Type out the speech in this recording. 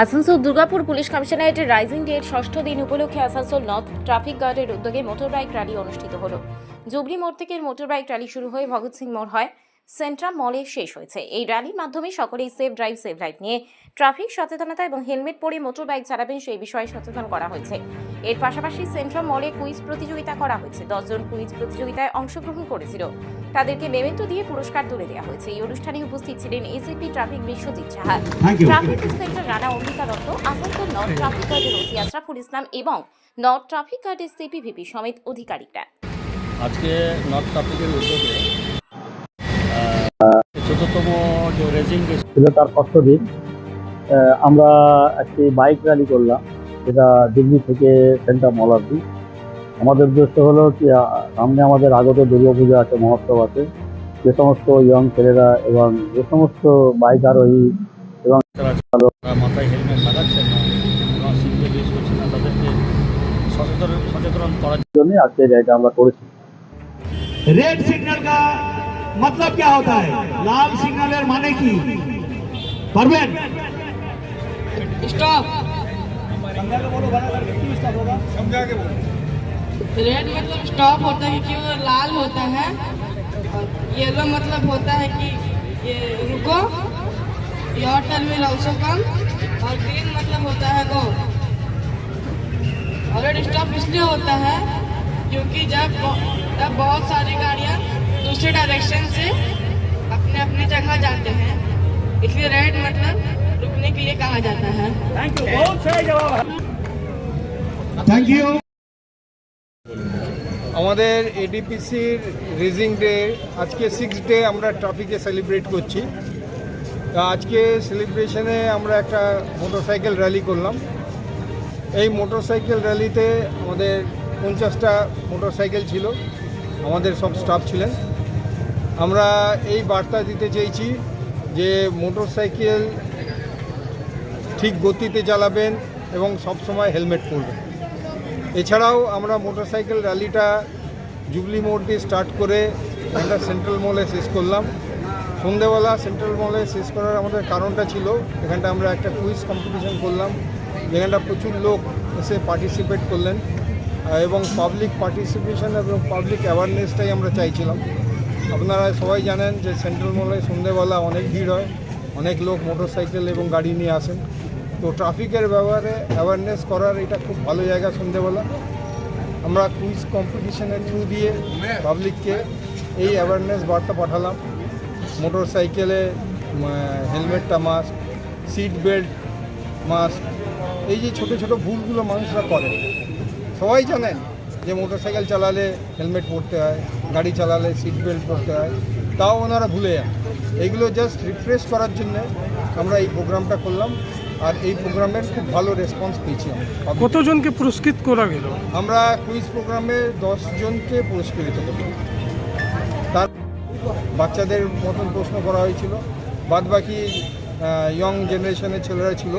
Asansol Durgapur police কমিশনারেটের raising ডের ষষ্ঠ দিন উপলক্ষে আসানসোল নর্থ ট্রাফিক গার্ডের উদ্যোগে মোটর বাইক র্যালি অনুষ্ঠিত হলো। জুবলি মোড় থেকে মোটর বাইক র্যালি শুরু হয়ে ভগৎ সিং মোড় হয়। সেন্ট্রাম মলে শেষ হয়েছে। এই র্যালির মাধ্যমে সকলেই সেফ ড্রাইভ সেভ লাইফ নিয়ে ট্রাফিক সচেতনতা এবং হেলমেট পরে মোটর বাইক চালাবেন সেই বিষয়ে সচেতন করা হয়েছে। এর পাশাপাশি সেন্ট্রাম মলে কুইজ প্রতিযোগিতা করা হয়েছে। দশজন কুইজ প্রতিযোগিতায় অংশগ্রহণ করেছিল। তাদেরকে মেমেন্টো দিয়ে পুরস্কার তুলে দেওয়া হয়েছে। এই অনুষ্ঠানে উপস্থিত ছিলেন ACP traffic Biswajit Saha traffic inspector Rana Ambika Dutta Asansol north traffic গার্ডের ওসি আশরাফুল ইসলাম এবং নর্থ ট্রাফিক গার্ডের সিপিভিপি সমেত আধিকারিকরা আজকে নর্থ ট্রাফিকের উদ্যোগে চোদ্দতম যে রেজিং ছিল তার কষ্টদিন দিন। আমরা একটি বাইক র্যালি করলাম যেটা দিল্লি থেকে সেন্টার মল অব্দি আমাদের উদ্দেশ্য হলো কি সামনে আমাদের আগত দুর্গাপূজা আছে মহোৎসব আছে। যে সমস্ত ইয়ং ছেলেরা এবং যে সমস্ত বাইক আরোহী এবং মাথায় হেলমেট লাগাচ্ছেন সচেতন সচেতন করার জন্য আজকে এটা আমরা করেছি। রেড সিগন্যাল কা मतलब क्या होता है? लाल सिग्नल माने की? परवेन स्टॉप। रेड मतलब स्टॉप होता है कि वो लाल होता है। येलो मतलब होता है कि ये रुको। Your turn will also come और ग्रीन मतलब होता है गो और रेड स्टॉप इसलिए होता है, क्योंकि जब जब बहुत सारी गाड़ियाँ दूसरे डायरेक्शन से अपने अपने जगह जाते हैं इसलिए रेड मतलब रुकने के लिए कहा जाता है थैंक यू আমাদের এডিপিসির রেজিং ডে আজকে সিক্স ডে আমরা ট্রাফিকে সেলিব্রেট করছি তা আজকে সেলিব্রেশনে আমরা একটা মোটরসাইকেল র্যালি করলাম এই মোটরসাইকেল র্যালিতে আমাদের পঞ্চাশটা মোটরসাইকেল ছিল আমাদের সব স্টাফ ছিলেন আমরা এই বার্তা দিতে চেয়েছি যে মোটরসাইকেল ঠিক গতিতে চালাবেন এবং সব সময় হেলমেট পরবেন। এছাড়াও আমরা মোটরসাইকেল র্যালিটা জুবলি মোড় দিয়ে স্টার্ট করে আমরা সেন্ট্রাল মলে শেষ করলাম। সন্ধেবেলা সেন্ট্রাল মলে শেষ করার আমাদের কারণটা ছিল, এখানটা আমরা একটা কুইজ কম্পিটিশন করলাম, যেখানটা প্রচুর লোক এসে পার্টিসিপেট করলেন। এবং পাবলিক পার্টিসিপেশন এবং পাবলিক অ্যাওয়ারনেসটাই আমরা চাইছিলাম। আপনারা সবাই জানেন যে সেন্ট্রাল মলে সন্ধেবেলা অনেক ভিড় হয়, অনেক লোক মোটরসাইকেল এবং গাড়ি নিয়ে আসেন। তো ট্রাফিকের ব্যাপারে অ্যাওয়ারনেস করার এটা খুব ভালো জায়গা সন্ধেবেলা। আমরা কুইজ কম্পিটিশনের থ্রু দিয়ে পাবলিককে এই অ্যাওয়ারনেস বার্তা পাঠালাম। মোটর সাইকেলে হেলমেটটা মাস্ক সিট বেল্ট মাস্ক এই যে ছোটো ছোটো ভুলগুলো মানুষরা করে। সবাই জানেন যে মোটর সাইকেল চালালে হেলমেট পরতে হয় গাড়ি চালালে সিট বেল্ট পরতে হয় তাও ওনারা ভুলে যান। এইগুলো জাস্ট রিফ্রেশ করার জন্য আমরা এই প্রোগ্রামটা করলাম আর এই প্রোগ্রামের খুব ভালো রেসপন্স পেয়েছি আমরা। কতজনকে পুরস্কৃত করা গেল? আমরা কুইজ প্রোগ্রামে জনকে পুরস্কৃত করি তার বাচ্চাদের মতন প্রশ্ন করা হয়েছিল। বাদ বাকি ইয়ং জেনারেশনের ছেলেরা ছিল।